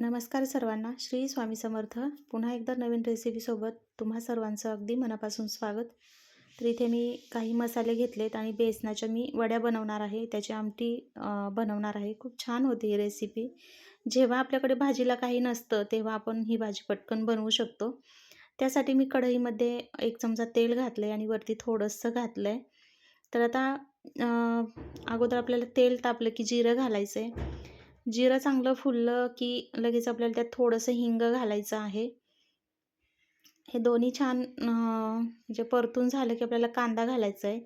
नमस्कार सर्वांना. श्री स्वामी समर्थ. पुन्हा एकदा नवीन रेसिपीसोबत तुम्हा सर्वांचं अगदी मनापासून स्वागत. तर इथे मी काही मसाले घेतलेत आणि बेसनाच्या मी वड्या बनवणार आहे. त्याची आमटी बनवणार आहे. खूप छान होती ही रेसिपी जेव्हा आपल्याकडे भाजीला काही नसतं तेव्हा आपण ही भाजी पटकन बनवू शकतो. त्यासाठी मी कढईमध्ये एक चमचा तेल घातलं आहे आणि वरती थोडंसं घातलं आहे तर आता अगोदर आपल्याला तेल तापलं की जिरं घालायचं आहे जिरं चांगलं फुललं की लगेच आपल्याला त्यात थोडंसं हिंग घालायचं आहे. हे दोन्ही छान म्हणजे परतून झालं की आपल्याला कांदा घालायचा आहे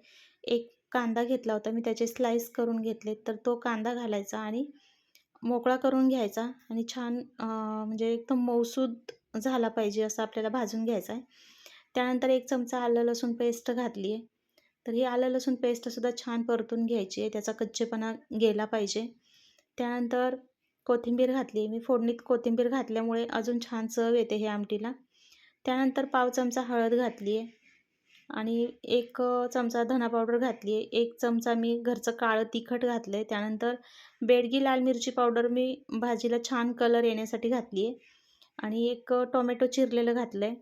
एक कांदा घेतला होता मी त्याचे स्लाइस करून घेतले तर तो कांदा घालायचा आणि मोकळा करून घ्यायचा आणि छान म्हणजे एकदम मौसूद झाला पाहिजे असं आपल्याला भाजून घ्यायचा आहे त्यानंतर एक चमचा आलं लसूण पेस्ट घातली आहे तर ही आलं लसूण पेस्टसुद्धा छान परतून घ्यायची आहे त्याचा कच्चेपणा गेला पाहिजे. त्यानंतर कोथिंबीर घातली. मी फोडणीत कोथिंबीर घातल्यामुळे अजून छान चव येते हे आमटीला. त्यानंतर पाव चमचा हळद घातली आहे आणि एक चमचा धना पावडर घातली आहे एक चमचा मी घरचं काळं तिखट घातलं आहे त्यानंतर बेडगी लाल मिरची पावडर मी भाजीला छान कलर येण्यासाठी घातली आहे आणि एक टोमॅटो चिरलेलं घातलं आहे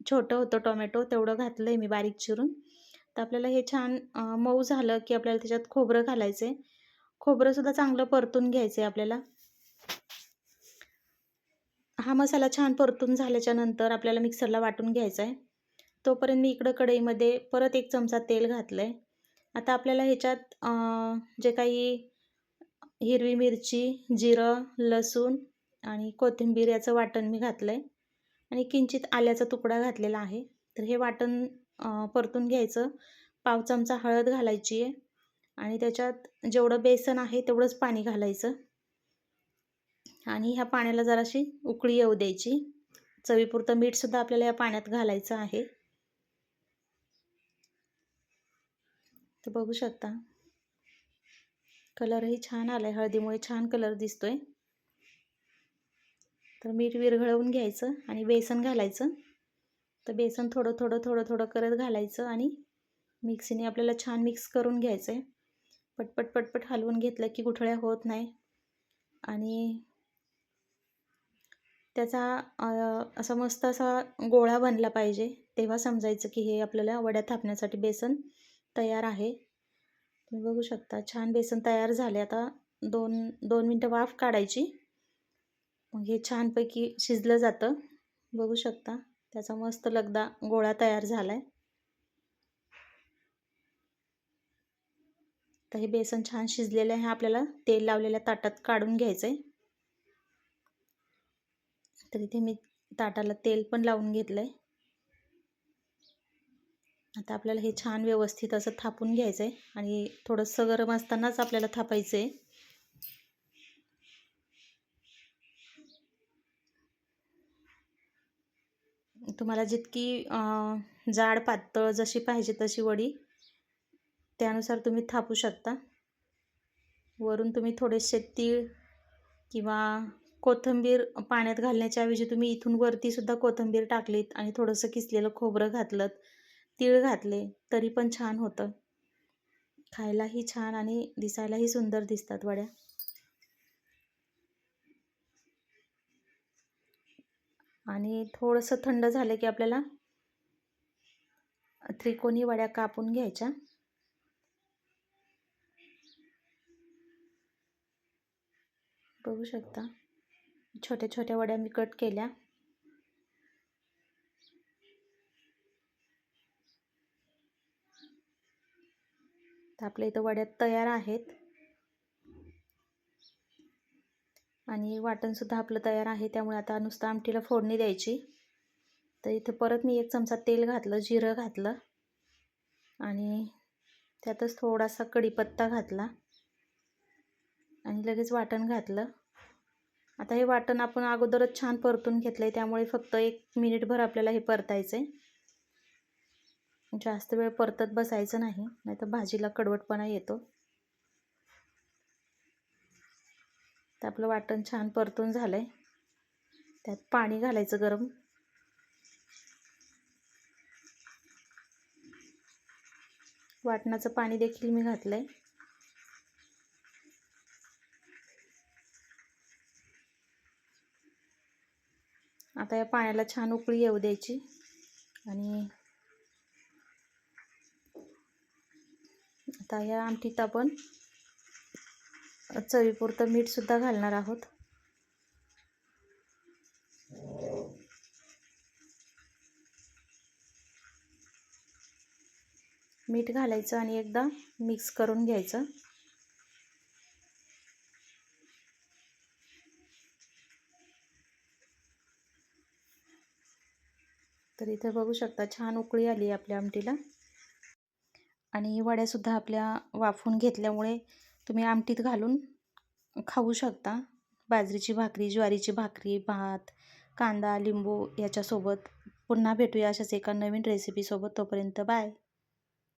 छोटं होतं टोमॅटो तेवढं घातलं आहे मी बारीक चिरून. तर आपल्याला हे छान मऊ झालं की आपल्याला त्याच्यात खोबरं घालायचं आहे खोबरंसुद्धा चांगलं परतून घ्यायचं आहे आपल्याला. हा मसाला छान परतून झाल्याच्यानंतर आपल्याला मिक्सरला वाटून घ्यायचा आहे तोपर्यंत मी इकडं कढईमध्ये परत एक चमचा तेल घातलं आहे आता आपल्याला ह्याच्यात जे काही हिरवी मिरची जिरं लसूण आणि कोथिंबीर याचं वाटण मी घातलं आहे आणि किंचित आल्याचा तुकडा घातलेला आहे. तर हे वाटण परतून घ्यायचं. पाव चमचा हळद घालायची आहे आणि त्याच्यात जेवढं बेसन आहे तेवढंच पाणी घालायचं. आणि ह्या पाण्याला जराशी उकळी येऊ द्यायची. चवीपुरतं मीठसुद्धा आपल्याला या पाण्यात घालायचं आहे. तर बघू शकता. कलरही छान आला आहे हळदीमुळे छान कलर दिसतोय. तर मीठ विरघळवून घ्यायचं आणि बेसन घालायचं. तर बेसन थोडं थोडं थोडं थोडं करत घालायचं आणि मिक्सीने आपल्याला छान मिक्स करून घ्यायचं आहे पटपट पटपट हलवून घेतलं की गुठळ्या होत नाही. आणि त्याचा असा मस्त असा गोळा बनला पाहिजे तेव्हा समजायचं की हे आपल्याला वड्या थापण्यासाठी बेसन तयार आहे. तुम्ही बघू शकता छान बेसन तयार झाले. आता दोन दोन मिनटं वाफ काढायची. मग हे छानपैकी शिजलं जातं. बघू शकता त्याचा मस्त लगदा गोळा तयार झाला आहे तर हे बेसन छान शिजलेलं आहे. आपल्याला तेल लावलेल्या ताटात काढून घ्यायचं आहे तर इथे मी ताटाला तेल पण लावून घेतलं आहे आता आपल्याला हे छान व्यवस्थित असं थापून घ्यायचं आहे आणि थोडंसं गरम असतानाच आपल्याला थापायचं आहे तुम्हाला जितकी जाड पातळ जशी पाहिजे तशी वडी त्यानुसार तुम्ही थापू शकता. वरून तुम्ही थोडेसे तीळ किंवा कोथिंबीर पाण्यात घालण्याच्या ऐवजी तुम्ही इथून वरतीसुद्धा कोथिंबीर टाकलीत आणि थोडंसं किसलेलं खोबरं घातलं तीळ घातले तरी पण छान होतं. खायलाही छान आणि दिसायलाही सुंदर दिसतात वड्या. आणि थोडंसं थंड झालं की आपल्याला त्रिकोणी वड्या कापून घ्यायच्या. बघू शकता. छोट्या छोट्या वड्या मी कट केल्या. तर आपल्या इथं वड्या तयार आहेत. आणि वाटणसुद्धा आपलं तयार आहे त्यामुळे आता नुसतं आमटीला फोडणी द्यायची. तर इथे परत मी एक चमचा तेल घातलं जिरं घातलं. आणि त्यातच थोडासा कढीपत्ता घातला. आणि लगेच वाटण घातलं. आता हे वाटण आपण अगोदरच छान परतून घेतलं आहे त्यामुळे फक्त एक मिनिटभर आपल्याला हे परतायचं आहे जास्त वेळ परतत बसायचं नाही नाहीतर भाजीला कडवटपणा येतो. तर आपलं वाटण छान परतून झालं आहे त्यात पाणी घालायचं गरम. वाटणाचं पाणी देखील मी घातलं आहे आता या पाण्याला छान उकळी येऊ द्यायची. आणि आता या आमटीत आपण चवीपुरतं मीठसुद्धा घालणार आहोत. मीठ घालायचं आणि एकदा मिक्स करून घ्यायचं. तर इथे बघू शकता छान उकळी आली आपल्या आमटीला. आणि वड्यासुद्धा आपल्या वाफून घेतल्यामुळे तुम्ही आमटीत घालून खाऊ शकता. बाजरीची भाकरी ज्वारीची भाकरी भात कांदा लिंबू याच्यासोबत. पुन्हा भेटूया अशाच एका नवीन रेसिपीसोबत तोपर्यंत बाय